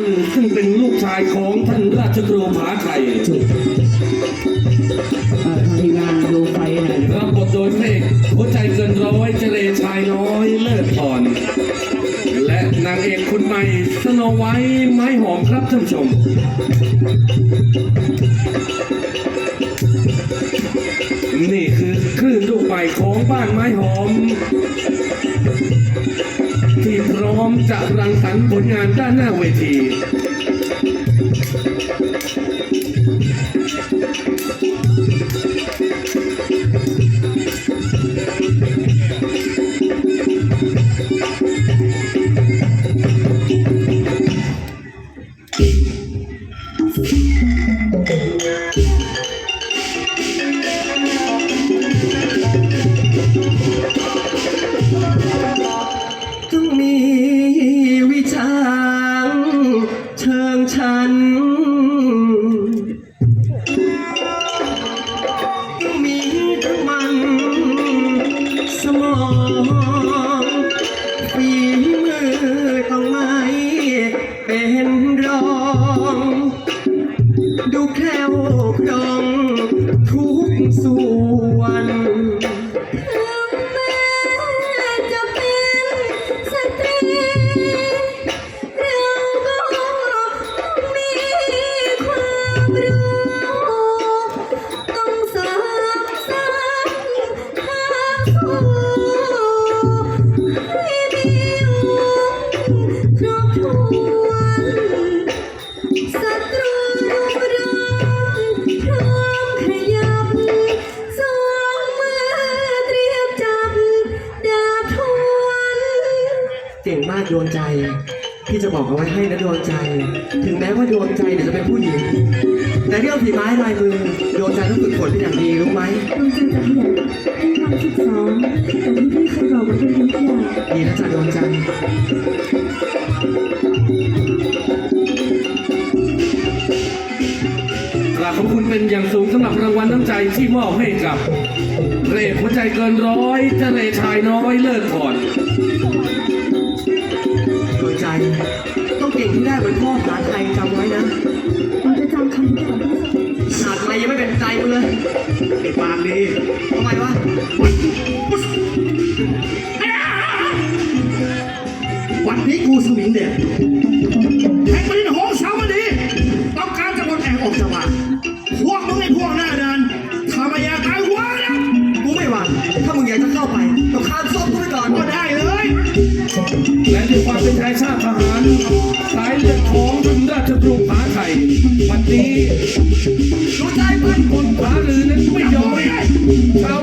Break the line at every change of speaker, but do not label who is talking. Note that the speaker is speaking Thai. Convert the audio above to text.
งซึ่งเป็นลูกชายของท่านราชครูผาไทย
จุดเอ่อทางทีมงานดูไฟหน่อยนะครับ
รับบทโดยเพลงหัวใจเกินร้อยเจเลชายน้อยเลิศอ่อนและนางเอกคนใหม่สโนไวท์ไม้หอมครับท่านผู้ชมนี่คือคลื่นลูกใหม่ของบ้านไม้หอมที่พร้อ มจะรังสรรค์ผลงานด้านหน้าเวที
ก่
งมา
กโดนใจ พี่จะบอกเอาไว้ให้นะโดนใจ ถึงแม้ว่าโดนใจเนี่ยจะเป็นผู้หญิง แต่เรื่องฝีไม้ลายมือโดนใจต้องฝึกฝนเป็นอย่างดีรู้ไหม
ดวงใจจะขยันให้ความฝึกซ้อมแต่ที่พี่เคยบอกมาเป็นทุกอย่าง
ดีนะจ๊ะโดนใจ
กราบขอบคุณเป็นอย่างสูงสำหรับรางวัลน้ำใจที่มอบให้กับ เรศหัวใจเกินร้อยเจเลชายน้อยเลิศก่อน
ที่ได้เหมือนพ่อภาษาไทยจำไว้นะ
เราจะจำคำพูดของพี่
ขนาดไม่ยังไม่เป็นใจมึงเลยเด็กปา
และ
ด้วยความเป็นไทยชาติทหาร สายเลือดของราชบุตรผาไข่วันนี้
รู้ใจบ้น
คนผาลือนั้นไม่ยอมชาว